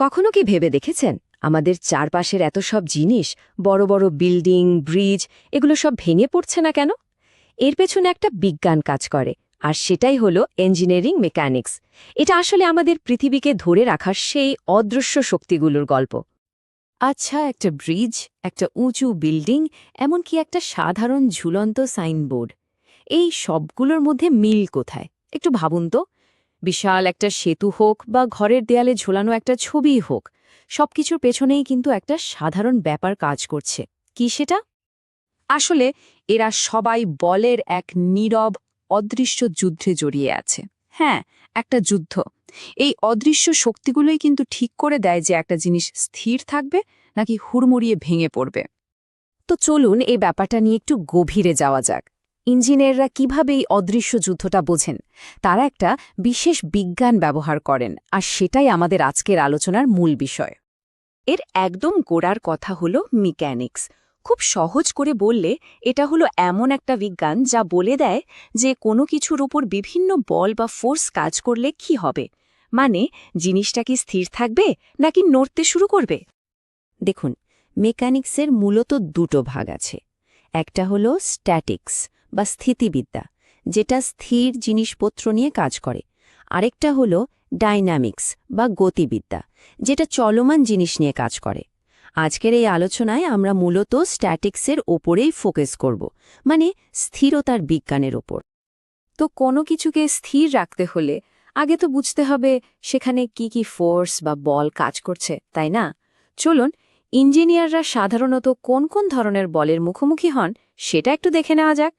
কখনো কি ভেবে দেখেছেন? আমাদের চারপাশের এত সব জিনিস, বড় বড় বিল্ডিং, ব্রিজ, এগুলো সব ভেঙে পড়ছে না কেন? এর পেছনে একটা বিজ্ঞান কাজ করে, আর সেটাই হলো ইঞ্জিনিয়ারিং মেকানিক্স এটা আসলে আমাদের পৃথিবীকে ধরে রাখার সেই অদৃশ্য শক্তিগুলোর গল্প। আচ্ছা একটা ব্রিজ, একটা উঁচু বিল্ডিং, এমনকি একটা সাধারণ ঝুলন্ত সাইনবোর্ড, এই সবগুলোর মধ্যে মিল কোথায়? একটু ভাবুন তো। বিশাল একটা সেতু হোক বা ঘরের দেয়ালে ঝোলানো একটা ছবিই হোক, সবকিছুর পেছনেই কিন্তু একটা সাধারণ ব্যাপার কাজ করছে। কি সেটা? আসলে এরা সবাই বলের এক নীরব, অদৃশ্য যুদ্ধে জড়িয়ে আছে। হ্যাঁ একটা যুদ্ধ। এই অদৃশ্য শক্তিগুলোই কিন্তু ঠিক করে দেয় যে একটা জিনিস স্থির থাকবে নাকি হুড়মুড়িয়ে ভেঙে পড়বে। তো চলুন এই ব্যাপারটা নিয়ে একটু গভীরে যাওয়া যাক। ইঞ্জিনিয়াররা কীভাবে এই অদৃশ্য যুদ্ধটা বোঝেন? তারা একটা বিশেষ বিজ্ঞান ব্যবহার করেন, আর সেটাই আমাদের আজকের আলোচনার মূল বিষয়। এর একদম গোড়ার কথা হল মিক্যানিক্স খুব সহজ করে বললে, এটা হলো এমন একটা বিজ্ঞান যা বলে দেয় যে কোনো কিছুর উপর বিভিন্ন বল বা ফোর্স কাজ করলে কি হবে। মানে জিনিসটা কি স্থির থাকবে, নাকি নড়তে শুরু করবে? দেখুন, মেকানিক্সের মূলত দুটো ভাগ আছে। একটা হলো স্ট্যাটিক্স বা স্থিতিবিদ্যা, যেটা স্থির জিনিসপত্র নিয়ে কাজ করে। আরেকটা হলো ডাইনামিক্স বা গতিবিদ্যা, যেটা চলমান জিনিস নিয়ে কাজ করে। আজকের এই আলোচনায় আমরা মূলত স্ট্যাটিক্সের ওপরেই ফোকাস করব মানে স্থিরতার বিজ্ঞানের ওপর। তো কোনো কিছুকে স্থির রাখতে হলে আগে তো বুঝতে হবে সেখানে কি কি ফোর্স বা বল কাজ করছে, তাই না? চলুন, ইঞ্জিনিয়াররা সাধারণত কোন কোন ধরনের বলের মুখোমুখি হন সেটা একটু দেখে নেওয়া যাক।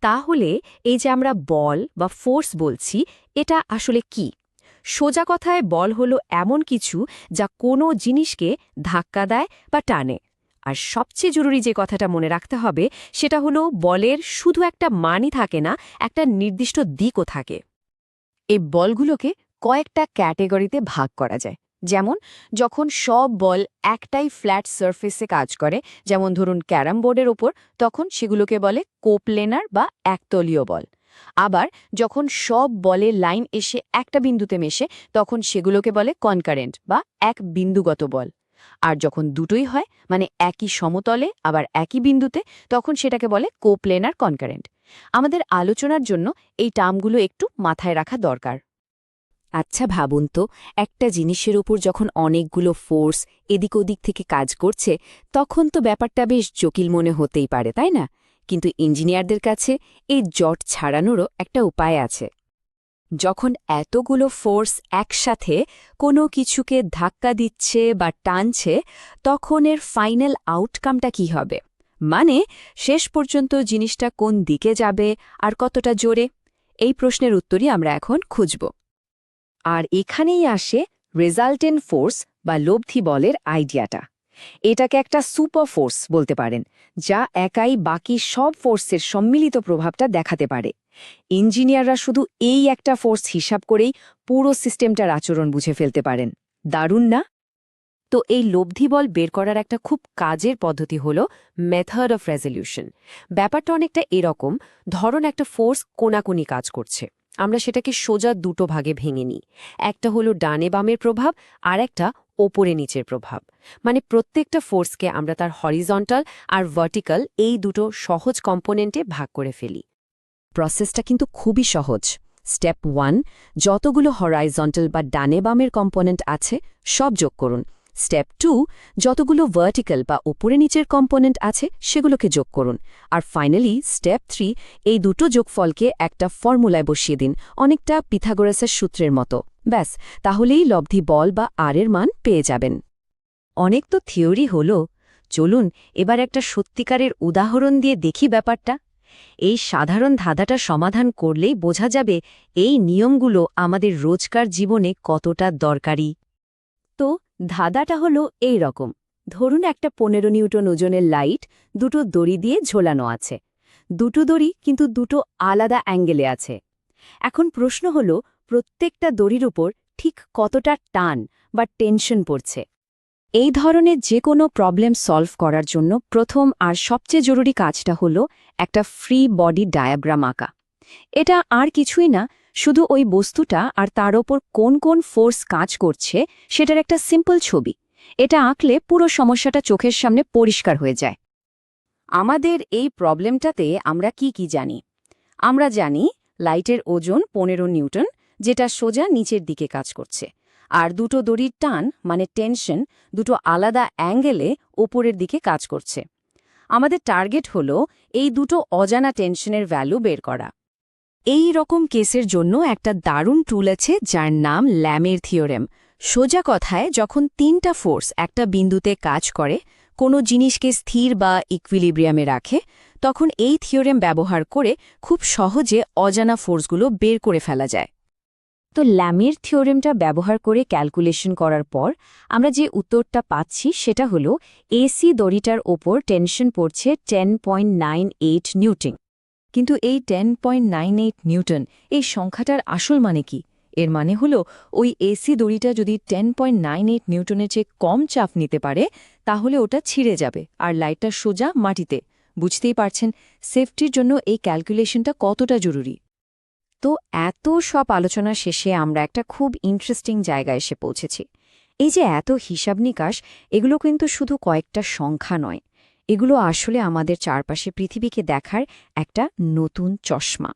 তাহলে এই যে আমরা বল বা ফোর্স বলছি, এটা আসলে কি? সোজা কথায় বল হলো এমন কিছু যা কোনো জিনিসকে ধাক্কা দেয় বা টানে। আর সবচেয়ে জরুরি যে কথাটা মনে রাখতে হবে, সেটা হলো বলের শুধু একটা মানই থাকে না, একটা নির্দিষ্ট দিকও থাকে। এই বলগুলোকে কয়েকটা ক্যাটেগরিতে ভাগ করা যায়। যেমন, যখন সব বল একটাই ফ্ল্যাট সারফেসে কাজ করে, যেমন ধরুন ক্যারাম বোর্ডের ওপর, তখন সেগুলোকে বলে কোপলেনার বা একতলীয় বল। আবার যখন সব বলে লাইন এসে একটা বিন্দুতে মেশে, তখন সেগুলোকে বলে কনকারেন্ট বা এক বিন্দুগত বল। আর যখন দুটোই হয় মানে একই সমতলে, আবার একই বিন্দুতে, তখন সেটাকে বলে কোপ্লেনার কনকারেন্ট। আমাদের আলোচনার জন্য এই টার্মগুলো একটু মাথায় রাখা দরকার। আচ্ছা ভাবুন তো, একটা জিনিসের ওপর যখন অনেকগুলো ফোর্স এদিক ওদিক থেকে কাজ করছে, তখন তো ব্যাপারটা বেশ জটিল মনে হতেই পারে, তাই না? কিন্তু ইঞ্জিনিয়ারদের কাছে এই জট ছাড়ানোরও একটা উপায় আছে। যখন এতগুলো ফোর্স একসাথে কোনো কিছুকে ধাক্কা দিচ্ছে বা টানছে, তখন এর ফাইনাল আউটকামটা কি হবে? মানে শেষ পর্যন্ত জিনিসটা কোন দিকে যাবে আর কতটা জোরে? এই প্রশ্নের উত্তরই আমরা এখন খুঁজব। আর এখানেই আসে রেজাল্টেন্ট ফোর্স বা লব্ধি বলের আইডিয়াটা। এটাকে একটা সুপার ফোর্স বলতে পারেন, যা একাই বাকি সব ফোর্সের সম্মিলিত প্রভাবটা দেখাতে পারে। ইঞ্জিনিয়াররা শুধু এই একটা ফোর্স হিসাব করেই পুরো সিস্টেমটার আচরণ বুঝে ফেলতে পারেন। দারুণ না? তো এই লব্ধি বল বের করার একটা খুব কাজের পদ্ধতি হল মেথড অফ রেজলিউশন ব্যাপারটা অনেকটা এরকম, ধরন একটা ফোর্স কোনাকুনি কাজ করছে। আমরা সেটাকে সোজা দুটো ভাগে ভেঙে নিই। একটা হলো ডানে বামের প্রভাব, আর একটা ওপরে নিচের প্রভাব। মানে প্রত্যেকটা ফোর্সকে আমরা তার হরিজন্টাল আর ভার্টিক্যাল এই দুটো সহজ কম্পোনেন্টে ভাগ করে ফেলি। প্রসেসটা কিন্তু খুবই সহজ। স্টেপ ওয়ান, যতগুলো হরাইজন্টাল বা ডানে বামের কম্পোনেন্ট আছে, সব যোগ করুন। স্টেপ টু যতগুলো ভার্টিক্যাল বা ওপরে নিচের কম্পোনেন্ট আছে, সেগুলোকে যোগ করুন। আর ফাইনালি স্টেপ থ্রি এই দুটো যোগফলকে একটা ফর্মুলায় বসিয়ে দিন, অনেকটা পিথাগোরাসের সূত্রের মতো। ব্যাস, তাহলেই লব্ধি বল বা আরের মান পেয়ে যাবেন। অনেক তো থিওরি হল। চলুন, এবার একটা সত্যিকারের উদাহরণ দিয়ে দেখি ব্যাপারটা। এই সাধারণ ধাঁধাটা সমাধান করলেই বোঝা যাবে, এই নিয়মগুলো আমাদের রোজকার জীবনে কতটা দরকারি। ধাঁধাটা হলো এই রকম। ধরুন একটা পনেরো নিউটন ওজনের লাইট দুটো দড়ি দিয়ে ঝোলানো আছে। দুটো দড়ি কিন্তু দুটো আলাদা অ্যাঙ্গেলে আছে। এখন প্রশ্ন হলো, প্রত্যেকটা দড়ির উপর ঠিক কতটা টান বা টেনশন পড়ছে? এই ধরনের যে কোনো প্রবলেম সলভ করার জন্য প্রথম আর সবচেয়ে জরুরি কাজটা হলো একটা ফ্রি বডি ডায়াগ্রাম আঁকা। এটা আর কিছুই না শুধু ওই বস্তুটা আর তার ওপর কোন কোন ফোর্স কাজ করছে, সেটার একটা সিম্পল ছবি। এটা আঁকলে পুরো সমস্যাটা চোখের সামনে পরিষ্কার হয়ে যায়। আমাদের এই প্রবলেমটাতে আমরা কি কি জানি? আমরা জানি লাইটের ওজন পনেরো নিউটন, যেটা সোজা নিচের দিকে কাজ করছে। আর দুটো দড়ির টান মানে টেনশন, দুটো আলাদা অ্যাঙ্গেলে ওপরের দিকে কাজ করছে। আমাদের টার্গেট হলো এই দুটো অজানা টেনশনের ভ্যালু বের করা। এই রকম কেসের জন্য একটা দারুণ টুল আছে যার নাম ল্যামের থিওরেম সোজা কথায়, যখন তিনটা ফোর্স একটা বিন্দুতে কাজ করে, কোনো জিনিসকে স্থির বা ইকুইলিব্রিয়ামে রাখে, তখন এই থিওরেম ব্যবহার করে খুব সহজে অজানা ফোর্সগুলো বের করে ফেলা যায়। তো ল্যামের থিওরেমটা ব্যবহার করে ক্যালকুলেশন করার পর, আমরা যে উত্তরটা পাচ্ছি সেটা হলো এসি দড়িটার ওপর টেনশন পড়ছে ten point nine eight newton কিন্তু এই ten point nine eight newton, এই সংখ্যাটার আসল মানে কি? এর মানে হলো, ওই এসি দড়িটা যদি টেন পয়েন্ট নাইন এইট নিউটনের চেয়ে কম চাপ নিতে পারে, তাহলে ওটা ছিঁড়ে যাবে আর লাইটটা সোজা মাটিতে। বুঝতেই পারছেন, সেফটির জন্য এই ক্যালকুলেশনটা কতটা জরুরি? তো এত সব আলোচনা শেষে আমরা একটা খুব ইন্টারেস্টিং জায়গায় এসে পৌঁছেছি। এই যে এত হিসাব নিকাশ, এগুলো কিন্তু শুধু কয়েকটা সংখ্যা নয় এগুলো আসলে আমাদের চারপাশে পৃথিবীকে দেখার একটা নতুন চশমা।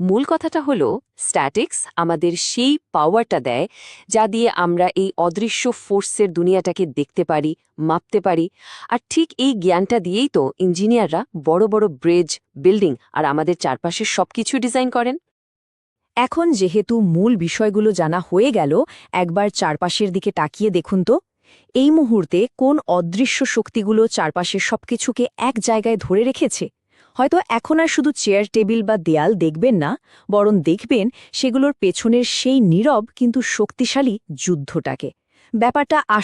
মূল কথাটা হলো স্ট্যাটিক্স আমাদের সেই পাওয়ারটা দেয় যা দিয়ে আমরা এই অদৃশ্য ফোর্সের দুনিয়াটাকে দেখতে পারি, মাপতে পারি। আর ঠিক এই জ্ঞানটা দিয়েই তো ইঞ্জিনিয়াররা বড় বড় ব্রিজ বিল্ডিং আর আমাদের চারপাশের সবকিছু ডিজাইন করেন। এখন যেহেতু মূল বিষয়গুলো জানা হয়ে গেল, একবার চারপাশের দিকে তাকিয়ে দেখুন তো। এই মুহূর্তে কোন অদৃশ্য শক্তিগুলো চারপাশের সবকিছুকে এক জায়গায় ধরে রেখেছে? হয়তো এখন আর শুধু চেয়ার, টেবিল বা দেয়াল দেখবেন না, বরং দেখবেন সেগুলোর পেছনের সেই নীরব কিন্তু শক্তিশালী যুদ্ধটাকে। ব্যাপারটা